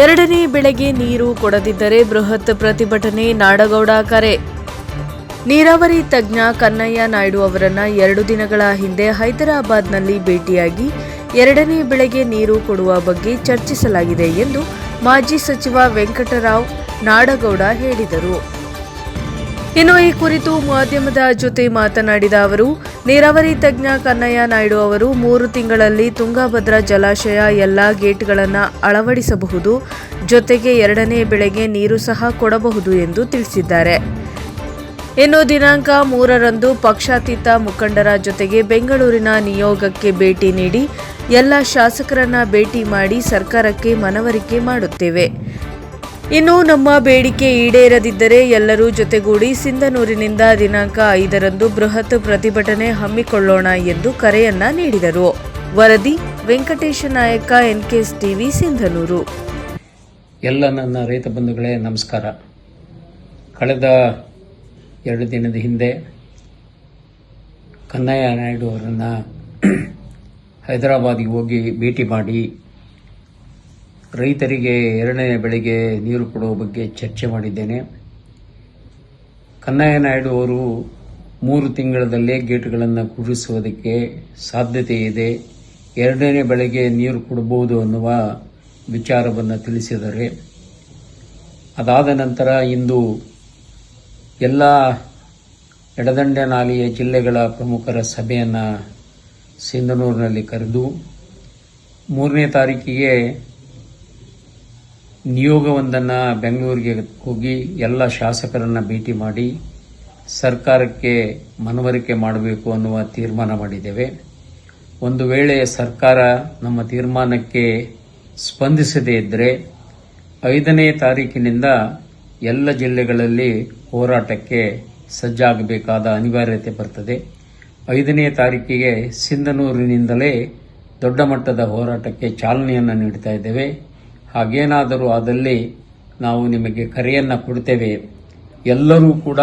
ಎರಡನೇ ಬೆಳೆಗೆ ನೀರು ಕೊಡದಿದ್ದರೆ ಬೃಹತ್ ಪ್ರತಿಭಟನೆ ನಾಡಗೌಡ ಕರೆ. ನೀರಾವರಿ ತಜ್ಞ ಕನ್ನಯ್ಯ ನಾಯ್ಡು ಅವರನ್ನ ಎರಡು ದಿನಗಳ ಹಿಂದೆ ಹೈದರಾಬಾದ್ನಲ್ಲಿ ಭೇಟಿಯಾಗಿ ಎರಡನೇ ಬೆಳೆಗೆ ನೀರು ಕೊಡುವ ಬಗ್ಗೆ ಚರ್ಚಿಸಲಾಗಿದೆ ಎಂದು ಮಾಜಿ ಸಚಿವ ವೆಂಕಟರಾವ್ ನಾಡಗೌಡ ಹೇಳಿದರು. ಇನ್ನು ಈ ಕುರಿತು ಮಾಧ್ಯಮದ ಜೊತೆ ಮಾತನಾಡಿದ ಅವರು, ನೀರಾವರಿ ತಜ್ಞ ಕನ್ನಯ್ಯ ನಾಯ್ಡು ಅವರು ಮೂರು ತಿಂಗಳಲ್ಲಿ ತುಂಗಭದ್ರಾ ಜಲಾಶಯ ಎಲ್ಲ ಗೇಟ್ಗಳನ್ನು ಅಳವಡಿಸಬಹುದು, ಜೊತೆಗೆ ಎರಡನೇ ಬೆಳೆಗೆ ನೀರು ಸಹ ಕೊಡಬಹುದು ಎಂದು ತಿಳಿಸಿದ್ದಾರೆ. ಇನ್ನು ದಿನಾಂಕ ಮೂರರಂದು ಪಕ್ಷಾತೀತ ಮುಖಂಡರ ಜೊತೆಗೆ ಬೆಂಗಳೂರಿನ ನಿಯೋಗಕ್ಕೆ ಭೇಟಿ ನೀಡಿ, ಎಲ್ಲ ಶಾಸಕರನ್ನ ಭೇಟಿ ಮಾಡಿ ಸರ್ಕಾರಕ್ಕೆ ಮನವರಿಕೆ ಮಾಡುತ್ತೇವೆ. ಇನ್ನು ನಮ್ಮ ಬೇಡಿಕೆ ಈಡೇರದಿದ್ದರೆ ಎಲ್ಲರೂ ಜೊತೆಗೂಡಿ ಸಿಂಧನೂರಿನಿಂದ ದಿನಾಂಕ ಐದರಂದು ಬೃಹತ್ ಪ್ರತಿಭಟನೆ ಹಮ್ಮಿಕೊಳ್ಳೋಣ ಎಂದು ಕರೆಯನ್ನ ನೀಡಿದರು. ವರದಿ ವೆಂಕಟೇಶ ನಾಯಕ, ಎನ್ಕೆಎಸ್ ಟಿವಿ ಸಿಂಧನೂರು. ಎಲ್ಲ ನನ್ನ ರೈತ ಬಂಧುಗಳೇ, ನಮಸ್ಕಾರ. ಕಳೆದ ಎರಡು ದಿನದ ಹಿಂದೆ ಕನ್ನಯ್ಯ ನಾಯ್ಡು ಅವರನ್ನು ಹೈದರಾಬಾದಿಗೆ ಹೋಗಿ ಭೇಟಿ ಮಾಡಿ ರೈತರಿಗೆ ಎರಡನೇ ಬೆಳೆಗೆ ನೀರು ಕೊಡುವ ಬಗ್ಗೆ ಚರ್ಚೆ ಮಾಡಿದ್ದೇನೆ. ಕನ್ನಯ್ಯ ನಾಯ್ಡು ಅವರು ಮೂರು ತಿಂಗಳಲ್ಲೇ ಗೇಟ್ಗಳನ್ನು ಕುಡಿಸುವುದಕ್ಕೆ ಸಾಧ್ಯತೆ ಇದೆ. ಎರಡನೇ ಬೆಳೆಗೆ ನೀರು ಕೊಡಬಹುದು ಅನ್ನುವ ವಿಚಾರವನ್ನು ತಿಳಿಸಿದರೆ ಅದಾದ ನಂತರ ಇಂದು ಎಲ್ಲ ಎಡದಂಡೆ ನಾಲಿಯ ಜಿಲ್ಲೆಗಳ ಪ್ರಮುಖರ ಸಭೆಯನ್ನು ಸಿಂಧನೂರಿನಲ್ಲಿ ಕರೆದು, ಮೂರನೇ ತಾರೀಕಿಗೆ ನಿಯೋಗವೊಂದನ್ನು ಬೆಂಗಳೂರಿಗೆ ಹೋಗಿ ಎಲ್ಲ ಶಾಸಕರನ್ನು ಭೇಟಿ ಮಾಡಿ ಸರ್ಕಾರಕ್ಕೆ ಮನವರಿಕೆ ಮಾಡಬೇಕು ಅನ್ನುವ ತೀರ್ಮಾನ ಮಾಡಿದ್ದೇವೆ. ಒಂದು ವೇಳೆ ಸರ್ಕಾರ ನಮ್ಮ ತೀರ್ಮಾನಕ್ಕೆ ಸ್ಪಂದಿಸದೇ ಇದ್ದರೆ ಐದನೇ ತಾರೀಕಿನಿಂದ ಎಲ್ಲ ಜಿಲ್ಲೆಗಳಲ್ಲಿ ಹೋರಾಟಕ್ಕೆ ಸಜ್ಜಾಗಬೇಕಾದ ಅನಿವಾರ್ಯತೆ ಬರ್ತದೆ. ಐದನೇ ತಾರೀಕಿಗೆ ಸಿಂಧನೂರಿನಿಂದಲೇ ದೊಡ್ಡ ಮಟ್ಟದ ಹೋರಾಟಕ್ಕೆ ಚಾಲನೆಯನ್ನು ನೀಡ್ತಾ ಇದ್ದೇವೆ. ಹಾಗೇನಾದರೂ ಅದಲ್ಲಿ ನಾವು ನಿಮಗೆ ಕರೆಯನ್ನು ಕೊಡ್ತೇವೆ. ಎಲ್ಲರೂ ಕೂಡ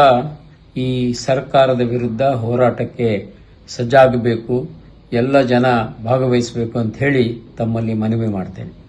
ಈ ಸರ್ಕಾರದ ವಿರುದ್ಧ ಹೋರಾಟಕ್ಕೆ ಸಜ್ಜಾಗಬೇಕು. ಎಲ್ಲ ಜನ ಭಾಗವಹಿಸಬೇಕು ಅಂತ ಹೇಳಿ ತಮ್ಮಲ್ಲಿ ಮನವಿ ಮಾಡ್ತೇನೆ.